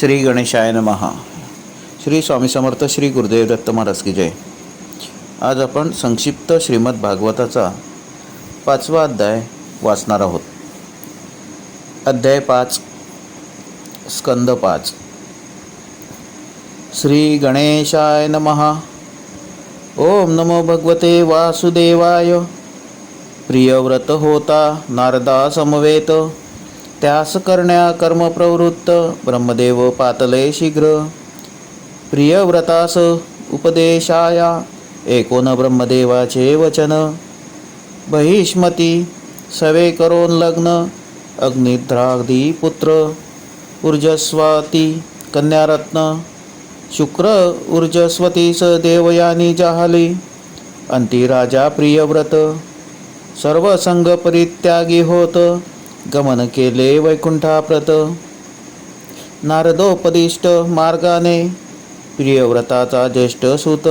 श्री गणेशाय महा श्री स्वामी समर्थ श्री गुरुदेव दत्त महाराज की जय. आज आपण संक्षिप्त श्रीमद भागवताचा पाचवा अध्याय वाचणार आहोत. अध्याय पाच स्कंद पाच. श्री गणेशाय नमहा ओम नमो भगवते वासुदेवाय. प्रियव्रत होता नारदा समवेत. त्यास करण्या कर्मप्रवृत्त ब्रह्मदेव पातले शीघ्र. प्रियव्रतास उपदेशाया एकोन ब्रह्मदेवाचे वचन. बहिष्मती सवे करोन लग्न अग्निद्राग्धी पुत्र. ऊर्जस्वाती कन्यारत्न. शुक्र ऊर्जस्वतीस देवयानी जाहली. अंतिराजा प्रियव्रत. सर्वसंग परित्यागी होत. गमन केले वैकुंठाप्रत नारदोपदिष्ट मार्गाने। प्रियव्रताचा ज्येष्ठ सुत।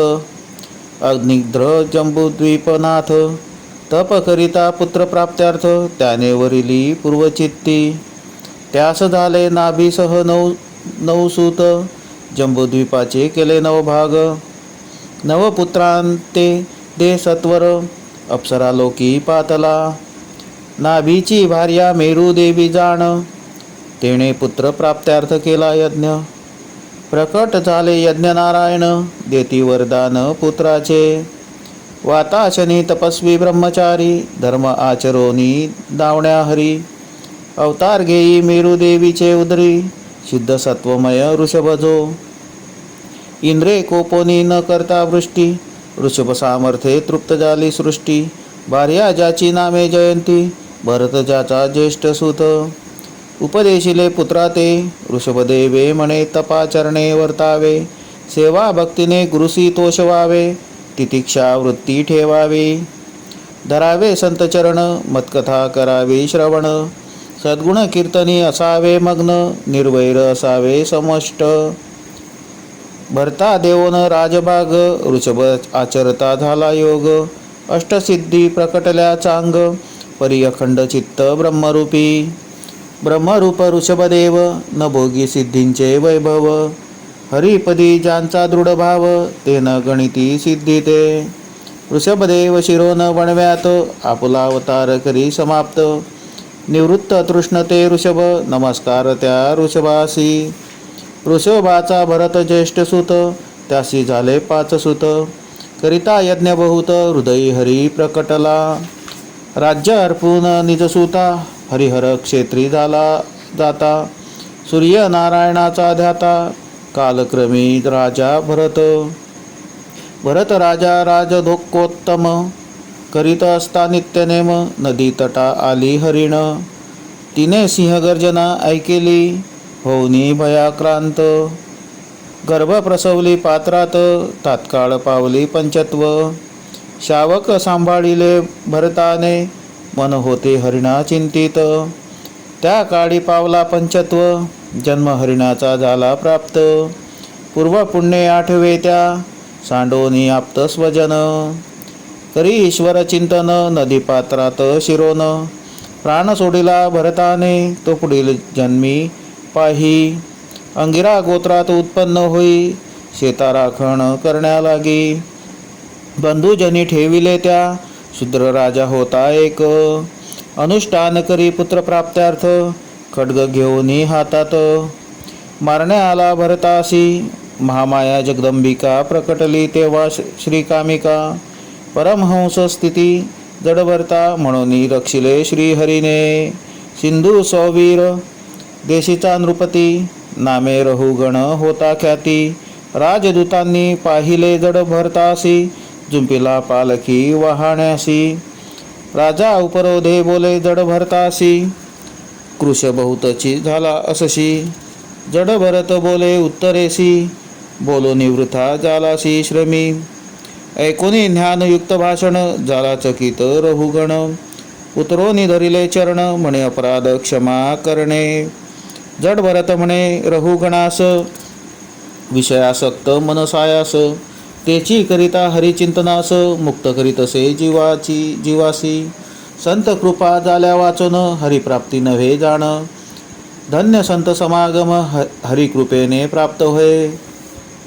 अग्निद्र जंबुद्वीपनाथ तप करिता पुत्रप्राप्त्यार्थ। त्याने वरिली पूर्वचित्ती। त्यास झाले नाभीसह नऊ नऊ सूत। जंबुद्वीपाचे केले नवभाग नवपुत्रांते दे सत्वर। अप्सरालोकी पातला। नाभीची भार्या मेरुदेवी जाण. तिने पुत्र प्राप्त्यार्थ केला यज्ञ. प्रकट झाले यज्ञ नारायण देती वरदान पुत्राचे. वाताशनी तपस्वी ब्रह्मचारी धर्म आचरोनी दावण्या हरी. अवतार घेई मेरुदेवीचे उदरी सिद्ध सत्वमय ऋषभजो. इंद्रे कोपोनी न करता वृष्टी ऋषभ सामर्थ्ये तृप्त झाली सृष्टी. भार्या ज्याची नामे जयंती भरतजाचा ज्येष्ठ सुत उपदेशिले पुत्रा ते वृषभदेवे म्हणे तपाचरणे वर्तावे सेवा भक्तीने गुरुसी तोषवावे तितिक्षा वृत्ती ठेवावी. धरावे संतचरण मतकथा करावी श्रवण सद्गुण कीर्तनी असावे मग्न निर्वैर असावे समष्ट. भरता देवन राजभाग ऋषभ आचरता झाला योग अष्टसिद्धी प्रकटल्या चांग परियखंड चित्त ब्रह्मरूपी. ब्रह्मरूप ऋषभदेव न भोगी सिद्धींचे वैभव. हरिपदी ज्यांचा दृढ भाव ते न गणिती सिद्धी ते ऋषभदेव न वणव्यात आपुला अवतार करी समाप्त. निवृत्त तृष्ण ते ऋषभ नमस्कार त्या ऋषभासी. ऋषभाचा भरत ज्येष्ठ सुत त्यासी झाले पाच सुत. करिता यज्ञ बहुत हृदयी हरी प्रकटला. राज्य अर्पून निजसुता हरिहर क्षेत्री झाला जाता सूर्यनारायणाचा ध्याता कालक्रमी राजा भरत. भरत राजा राजधोकोत्तम करीत असता नित्यनेम नदी तटा आली हरिण. तिने सिंहगर्जना ऐकेली होनी भयाक्रांत. गर्भ प्रसवली पात्रात तात्काळ पावली पंचत्व. शावक सांभाळिले भरताने मन होते हरिणा चिंतित. त्या काळी पावला पंचत्व जन्म हरिणाचा झाला प्राप्त. पूर्व पुण्य आठवे त्या सांडोनी आप्त स्वजन. करी ईश्वर चिंतन नदीपात्रात शिरोन. प्राण सोडिला भरताने तो पुढील जन्मी पाही. अंगिरा गोत्रात उत्पन्न होई शेता राखण करण्या लागी. बंधुजनी ठेविले त्या. शूद्र राजा होता एक. अनुष्ठान करी पुत्रप्राप्त्यार्थ खड्ग घेऊनही हातात. मारण्या आला भरतासी. महामाया जगदंबिका प्रकटली तेव्हा श्रीकामिका. परमहंस स्थिती जडभरता म्हणून रक्षिले श्रीहरिने. सिंधू सौवीर देशीचा नृपती. नामे रहुगण होता ख्याती. राजदूतांनी पाहिले जड भरतासी जुंपिला पालखी वाहण्यासी. राजा उपरोधे बोले जड भरतासी. कृश बहुतची झाला असशी. जड भरत बोले उत्तरेसी. बोलो निवृथा जालासी श्रमी. ऐकोनी ज्ञानयुक्त भाषण झाला चकित रहुगण. उतरोनी धरिले चरण म्हणे अपराध क्षमा करणे. जड भरत म्हणे रहुगणास. विषयासक्त मनसायास. तेची करिता हरिचिंतनास मुक्त करीत असे जीवाची जीवासी. संत कृपा झाल्या वाचून हरिप्राप्ती नव्हे जाण. धन्य संत समागम ह हरिकृपेने प्राप्त होय.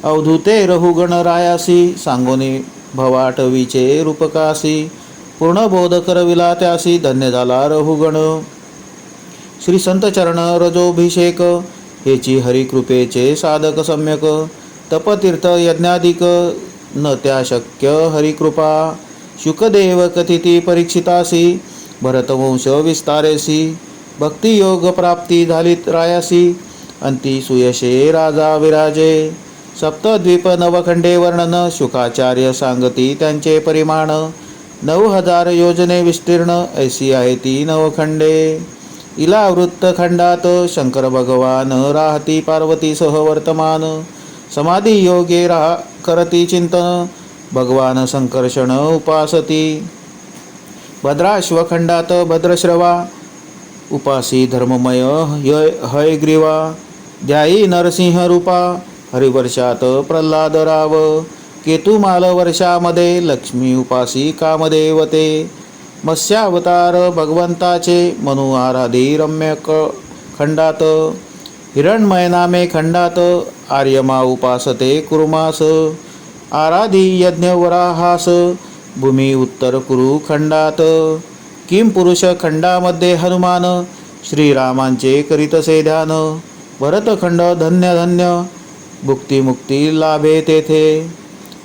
अवधूते रहुगण रायासी सांगोनी भवाटवीचे रूपकासी. पूर्ण बोध करविला त्यासी धन्य झाला रहुगण श्री संत चरण रजोभिषेक हेची हरिकृपेचे साधक सम्यक. तपतीर्थ यज्ञाधिक न त्या शक्य हरिकृपा. शुकदेव कथिती परीक्षितासी भरतवंश विस्तारेसी भक्तियोग प्राप्ती झालीत रायासी अंती सुयशे राजा विराजे. सप्तद्वीप नवखंडे वर्णन शुकाचार्य सांगती त्यांचे परिमाण नऊ हजार योजने विस्तीर्ण ऐसी आहे ती नवखंडे. इला वृत्तखंडात शंकर भगवान राहती पार्वतीसह वर्तमान समाधी योगे राह करती चिंतन भगवान संकर्षण उपासती। भद्राश्वखंडात भद्रश्रवा उपासी धर्ममय य हयग्रीवा। ध्यायी नरसिंह रूपा हरिवर्षात प्रल्हाद राव केतुमाल वर्षामध्ये लक्ष्मी उपासी कामदेवते। मत्स्यावतार भगवंताचे मनु आराधी रम्य क खंडात हिरणमयनामे खंडात आर्यमा उपासते कुर्मास आराधी यज्ञवराहास भूमी उत्तर कुरु खंडात किम पुरुष खंडामध्ये हनुमान श्रीरामांचे करीतसे ध्यान भरतखंड धन्य धन्य भुक्तिमुक्ती लाभे तेथे।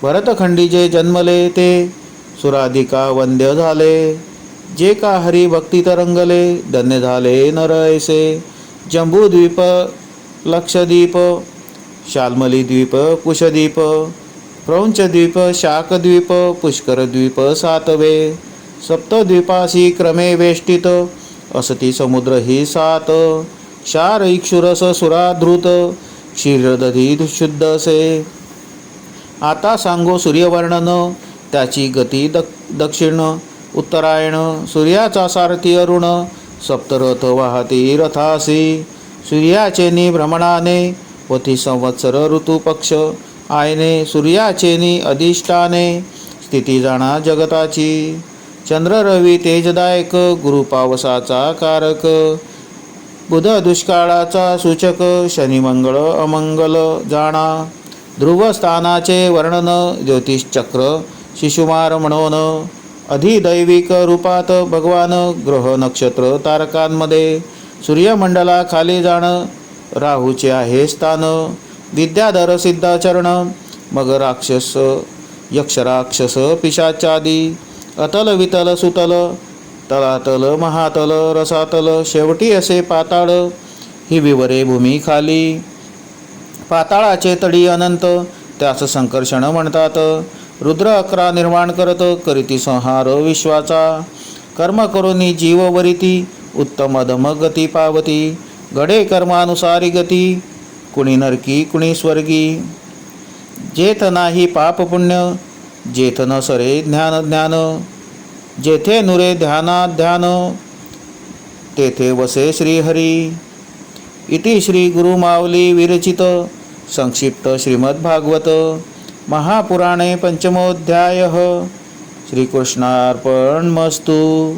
भरतखंडी जे जन्मले ते सुराधिका वंद्य झाले जे का हरी भक्ती तरंगले धन्य झाले नर ऐसे जंबूद्वीप लक्षद्वीप शाल्मलीद्वीप कुशद्वीप प्रौंचद्वीप शाकद्वीप पुष्करद्वीप सातवे सप्तद्वीपासी क्रमे वेष्टित असती समुद्र ही सात क्षार इक्षुरस सुराधृत क्षीरदधी शुद्ध असे आता सांगो सूर्यवर्णन त्याची गती दक दक्षिण उत्तरायण सूर्याचा सारथी अरुण सप्तरथ वाहती रथासी सूर्याचेनी भ्रमणाने वती संवत्सर ऋतुपक्ष आयने सूर्याचेनी अधिष्ठाने स्थिती जाणा जगताची. चंद्र रवी तेजदायक गुरुपावसाचा कारक बुध दुष्काळाचा सूचक शनिमंगळ अमंगल जाणा. ध्रुवस्थानाचे वर्णन ज्योतिषचक्र शिशुमार म्हणून अधिदैविक रूपात भगवान ग्रह नक्षत्र तारकांमध्ये सूर्यमंडलाखाली जाणं राहूचे आहे स्थान. विद्याधर सिद्धाचरण मग राक्षस यक्षराक्षस पिशाचादी अतल वितल सुतल तलातल महातल रसातल शेवटी असे पाताळ ही विवरे भूमी खाली. पाताळाचे तडी अनंत त्यास संकर्षण म्हणतात. रुद्र अकरा निर्माण करत करीती संहार विश्वाचा. कर्म करुनी जीव वरिती उत्तम अधम गती पावती. गडे कर्मानुसारी गती कुणी नरकी कुणी स्वर्गी. जेथ नाही पाप पुण्य जेथ न सरे ज्ञान ज्ञान. जेथे नुरे ध्याना ध्यान तेथे वसे श्रीहरी. इति श्री गुरुमावली विरचित संक्षिप्त श्रीमद्भागवत. महापुराणे पंचमोध्याय. श्रीकृष्णार्पणमस्तु.